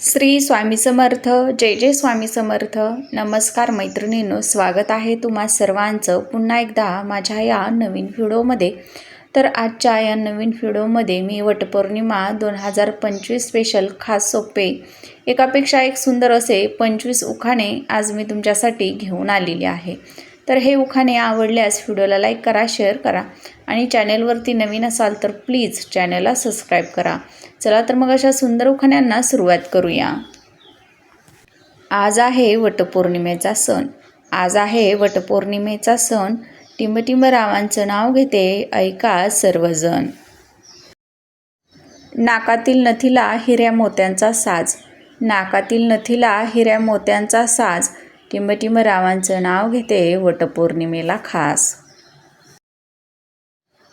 श्री स्वामी समर्थ जय जय स्वामी समर्थ. नमस्कार मैत्रिणींनो स्वागत आहे तुम्हा सर्वांचं पुन्हा एकदा माझ्या या नवीन व्हिडिओमध्ये. तर आजच्या या नवीन व्हिडिओमध्ये मी वटपौर्णिमा दोन हजार पंचवीस स्पेशल खास सोपे एकापेक्षा एक सुंदर असे पंचवीस उखाणे आज मी तुमच्यासाठी घेऊन आलेली आहे. तर हे उखाणे आवडल्यास व्हिडिओला लाईक करा शेअर करा आणि चॅनेलवरती नवीन असाल तर प्लीज चॅनलला सबस्क्राईब करा. चला तर मग अशा सुंदर उखाण्यांना सुरुवात करूया. आज आहे वटपौर्णिमेचा सण. आज आहे वटपौर्णिमेचा सण. टिंबटिंब रावांचं नाव घेते ऐका सर्वजण. नाकातील नथीला हिऱ्या मोत्यांचा साज. नाकातील नथीला हिऱ्या मोत्यांचा साज. टिंबटिंब रावांचं नाव घेते वटपौर्णिमेला खास.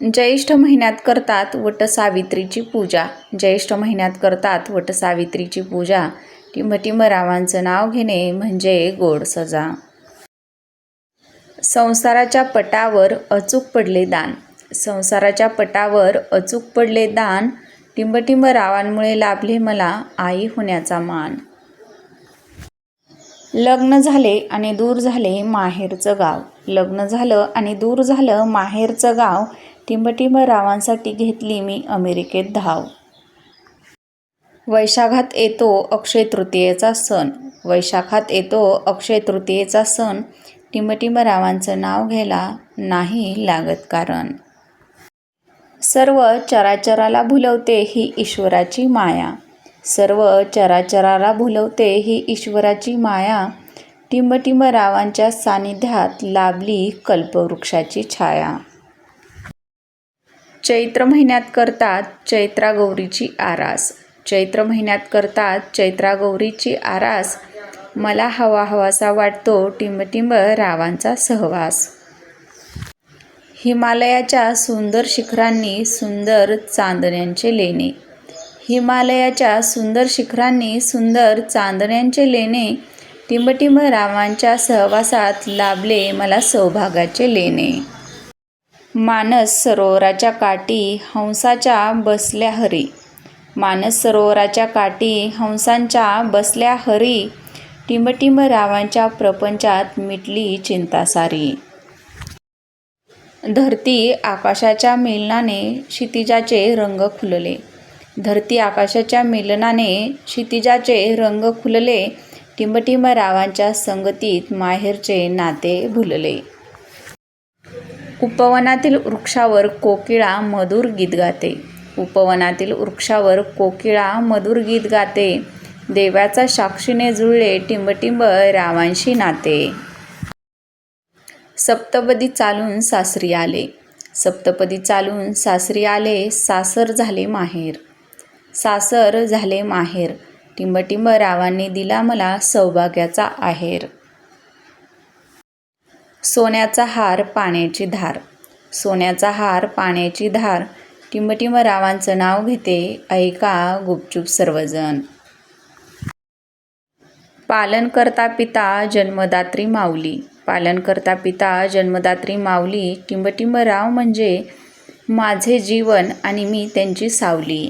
ज्येष्ठ महिन्यात करतात वटसावित्रीची पूजा. ज्येष्ठ महिन्यात करतात वटसावित्रीची पूजा. टिंबटिंबरावांचं नाव घेणे म्हणजे गोड सजा. संसाराच्या पटावर अचूक पडले दान. संसाराच्या पटावर अचूक पडले दान टिंबटिंबरावांमुळे लाभले मला आई होण्याचा मान. लग्न झाले आणि दूर झाले माहेरचं गाव. लग्न झालं आणि दूर झालं माहेरचं गाव टिंबटिंब रावांसाठी घेतली मी अमेरिकेत धाव. वैशाखात येतो अक्षय तृतीयेचा सण. वैशाखात येतो अक्षय तृतीयेचा सण. टिंबटिंब रावांचं नाव घ्यायला नाही लागत कारण. सर्व चराचराला भुलवते ही ईश्वराची माया. सर्व चराचराला भुलवते ही ईश्वराची माया. टिंबटिंब रावांच्या सानिध्यात लाभली कल्पवृक्षाची छाया. चैत्र महिन्यात करतात चैत्रा गौरीची आरास. चैत्र महिन्यात करतात चैत्रा गौरीची आरास. मला हवा हवासा वाटतो टिंबटिंब रावांचा सहवास. हिमालयाच्या सुंदर शिखरांनी सुंदर चांदण्यांचे लेणे. हिमालयाच्या सुंदर शिखरांनी सुंदर चांदण्यांचे लेणे. टिंबटिंब रावांच्या सहवासात लाभले मला सौभागाचे लेणे. मानस सरोवराच्या काठी हंसाच्या बसल्या हरी. मानस सरोवराच्या काठी हंसांच्या बसल्या हरी. टिंबटिंब रावांच्या प्रपंचात मिटली चिंता सारी धरती आकाशाच्या मिलनाने क्षितिजाचे रंग खुलले. धरती आकाशाच्या मिलनाने क्षितिजाचे रंग खुलले. टिंबटिंब रावांच्या संगतीत माहेरचे नाते भुलले. उपवनातील वृक्षावर कोकिळा मधुर गीत गाते. उपवनातील वृक्षावर कोकिळा मधुर गीत गाते. देवाचा साक्षीने जुळले टिंबटिंब रावांशी नाते. सप्तपदी चालून सासरी आले. सप्तपदी चालून सासरी आले सासर झाले माहेर. सासर झाले माहेर. टिंबटिंब रावांनी दिला मला सौभाग्याचा आहेर. सोन्याचा हार पाण्याची धार. सोन्याचा हार पाण्याची धार. टिंबटिंब रावांचं नाव घेते ऐका गुपचूप सर्वजण. पालन करता पिता जन्मदात्री माऊली. पालन करता पिता जन्मदात्री माऊली. टिंबटिंब राव म्हणजे माझे जीवन आणि मी त्यांची सावली.